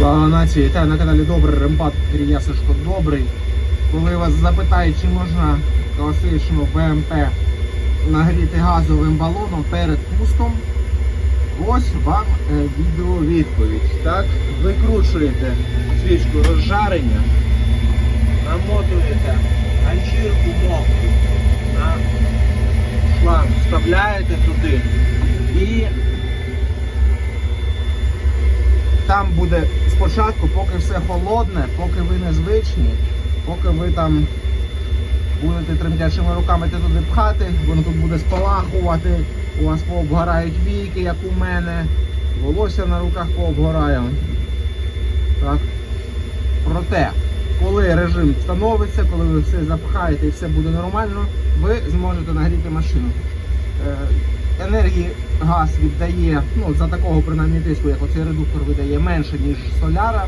Слава вітаю на каналі Добрий Рембат Ірія Сашко Добрий. Коли вас запитають, чи можна класичну БМП нагріти газовим балоном перед пуском, ось вам е, відеовідповідь. Так, викручуєте свічку розжарення, намотуєте ганчірку мокру на шланг, вставляєте туди і там буде спочатку, поки все холодне, поки ви незвичні, поки ви там будете тремтячими руками туди пхати, воно тут буде спалахувати, у вас пообгорають війки, як у мене, волосся на руках пообгорає. Так. Проте, коли режим встановиться, коли ви все запхаєте і все буде нормально, ви зможете нагріти машину. Енергії газ віддає, ну за такого принаймні тиску, як оцей редуктор видає, менше, ніж соляра,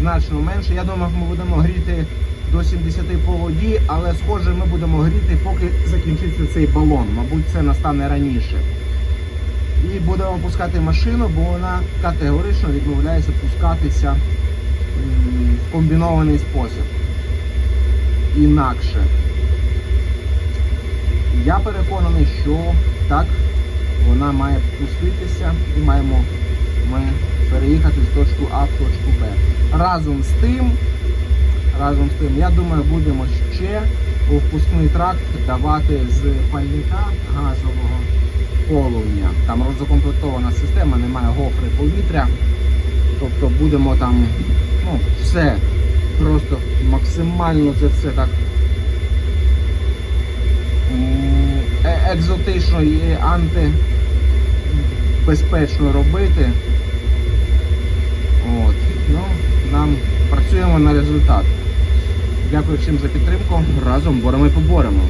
значно менше. Я думаю, ми будемо гріти до 70 по воді, але схоже, ми будемо гріти, поки закінчиться цей балон. Мабуть, це настане раніше. І будемо пускати машину, бо вона категорично відмовляється пускатися в комбінований спосіб. Інакше. Я переконаний, що так вона має пуститися і маємо ми переїхати з точки А в точку Б. Разом з тим, разом з тим, я думаю, будемо ще у впускний тракт давати з пальника газового полум'я. Там розукомплектована система, немає гофри повітря. Тобто будемо там ну, все просто максимально це все так екзотично і антибезпечно робити. От. Ну, нам працюємо на результат. Дякую всім за підтримку. Разом боремо і поборемо.